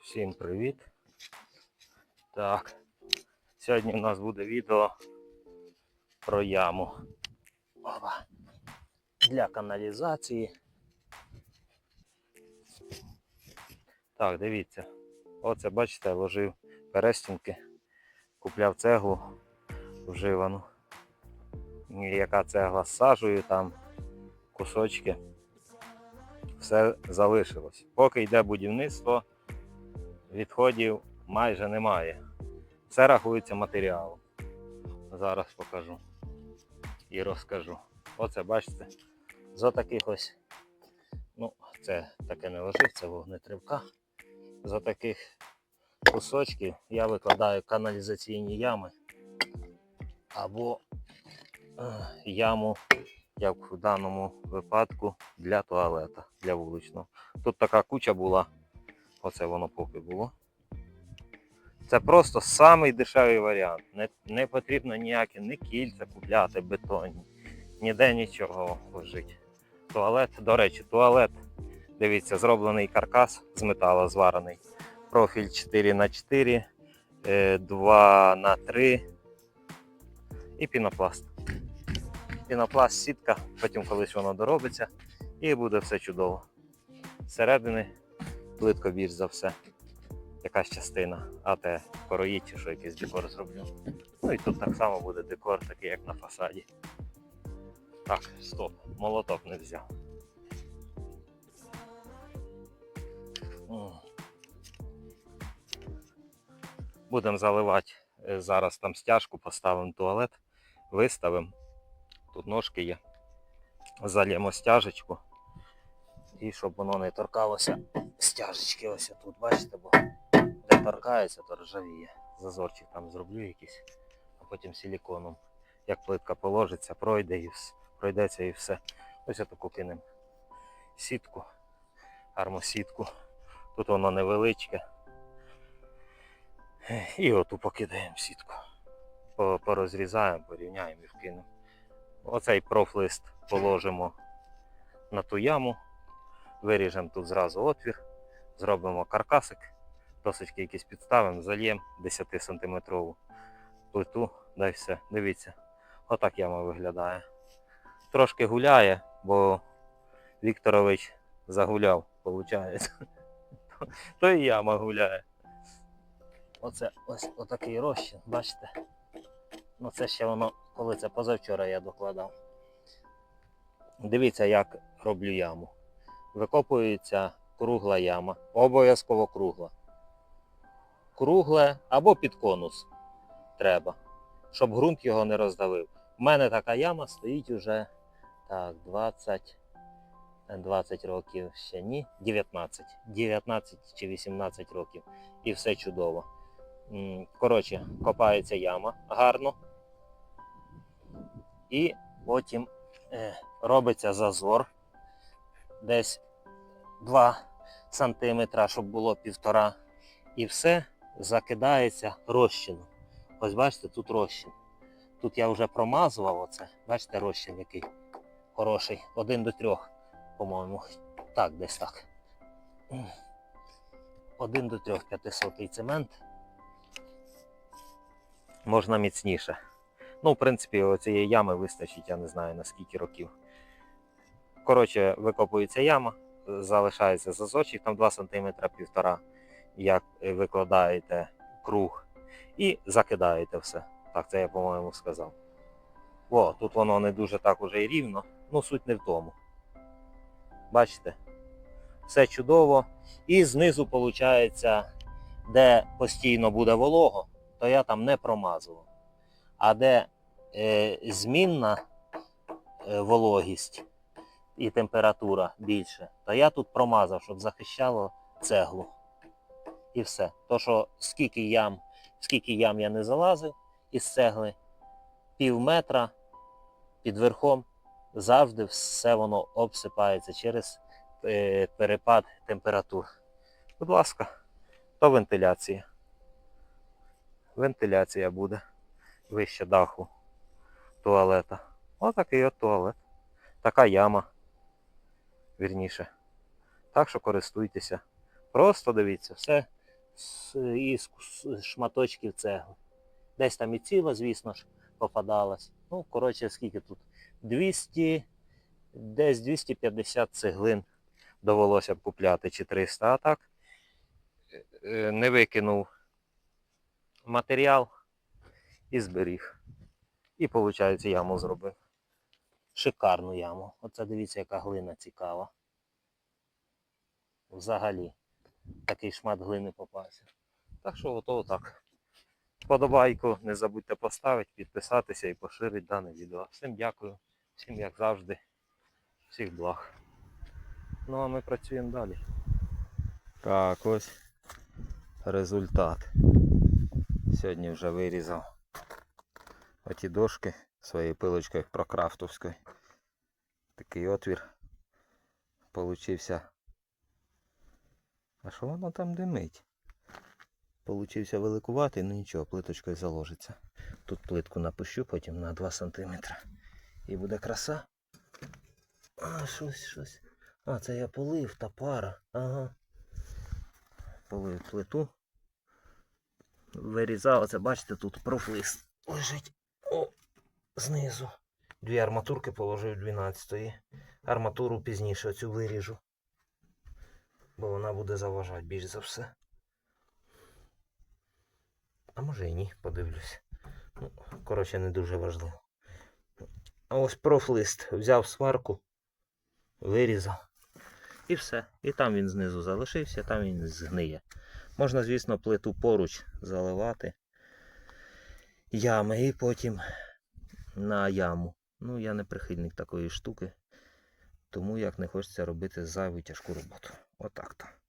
Всім привіт. Так. Сьогодні у нас буде відео про яму. Опа. Для каналізації. Так, дивіться. Оце, бачите, ложив перестінки, купляв цеглу вживану. Яка цегла з сажею, там кусочки. Все залишилось. Поки йде будівництво, відходів майже немає. Все рахується матеріалом. Зараз покажу і розкажу. Оце бачите, з отаких ось, ну, це таке не ложив, це вогнетривка. З отаких кусочків я викладаю каналізаційні ями або е, яму, як в даному випадку, для туалета, для вуличного. Тут така куча була, оце воно поки було. Це просто самий дешевий варіант. Не, не потрібно ніякі ні кільця купляти, бетонні, ніде нічого ложить. Туалет, до речі, туалет, дивіться, зроблений каркас з металу зварений. Профіль 4х4, 2х3 і пінопласт. Пінопласт, сітка, потім колись воно доробиться і буде все чудово. Зсередини плитко більш за все якась частина, а те короїть, чи що якийсь декор зроблю. Ну і тут так само буде декор, такий як на фасаді. Так, стоп, молоток не взяв. Будемо заливати е, зараз там стяжку, поставимо туалет, виставимо. Тут ножки є. Зальємо стяжечку. І щоб воно не торкалося стяжечки ось тут, бачите, бо де торкається, то ржавіє. Зазорчик там зроблю якийсь, а потім силіконом. Як плитка положиться, пройде і вс- пройдеться і все. Ось таку кинемо сітку, армосітку. Тут воно невеличке. І оту покидаємо сітку. Порозрізаємо, порівняємо і вкинемо. Оцей профлист положимо на ту яму, виріжемо тут зразу отвір, зробимо каркасик, досочки якісь підставимо, зальємо 10 сантиметрову плиту, да й все. Дивіться, отак яма виглядає. Трошки гуляє, бо Вікторович загуляв, виходить. То і яма гуляє. Оце ось отакий розчин, бачите? Ну це ще воно, коли це позавчора я докладав. Дивіться, як роблю яму. Викопується кругла яма. Обов'язково кругла. Кругле або під конус треба, щоб ґрунт його не роздавив. У мене така яма стоїть уже так, 20, 20 років ще ні, 19. 19 чи 18 років. І все чудово. Коротше, копається яма гарно. І потім е, робиться зазор десь 2 см, щоб було півтора. І все закидається розчином. Ось бачите, тут розчин. Тут я вже промазував оце. Бачите, розчин який хороший. Один до трьох, по-моєму. Так, десь так. Один до трьох 500 цемент. Можна міцніше. Ну, в принципі, цієї ями вистачить, я не знаю на скільки років. Коротше, викопується яма, залишається зазочок, там 2 см півтора, як викладаєте круг, і закидаєте все. Так, це я, по-моєму, сказав. О, тут воно не дуже так уже і рівно, ну суть не в тому. Бачите? Все чудово. І знизу, виходить, де постійно буде волого, то я там не промазував. А де е, змінна е, вологість і температура більше, то я тут промазав, щоб захищало цеглу. І все. То, що скільки ям, скільки ям я не залазив із цегли, пів метра під верхом завжди все воно обсипається через е, перепад температур. Будь ласка, то вентиляція. Вентиляція буде вище даху туалета. Отакий от туалет. Така яма. Вірніше. Так що користуйтеся. Просто дивіться, все із шматочків цегли. Десь там і ціла, звісно ж, попадалась. Ну, коротше, скільки тут? 200, десь 250 цеглин довелося б купляти чи 300, а так е, е, не викинув матеріал і зберіг. І, виходить, яму зробив. Шикарну яму. Оце дивіться, яка глина цікава. Взагалі. Такий шмат глини попався. Так що ото так. Подобайку не забудьте поставити, підписатися і поширити дане відео. Всім дякую, всім як завжди, всіх благ. Ну а ми працюємо далі. Так, ось результат. Сьогодні вже вирізав оті дошки своєю пилочкою прокрафтовською. Такий отвір получився. А що воно там димить? Получився великуватий, ну нічого, плиточкою заложиться. Тут плитку напущу потім на 2 см. І буде краса. А, щось, щось. А, це я полив та пара. Ага. Полив плиту. Вирізав, оце бачите, тут профлист лежить. О, знизу. Дві арматурки положив 12-ї. Арматуру пізніше оцю виріжу. Бо вона буде заважати більш за все. А може і ні, подивлюсь. Ну, коротше, не дуже важливо. А ось профлист взяв сварку, вирізав. І все. І там він знизу залишився, там він згниє. Можна, звісно, плиту поруч заливати ями і потім на яму. Ну, я не прихильник такої штуки, тому як не хочеться робити зайву тяжку роботу. Отак то.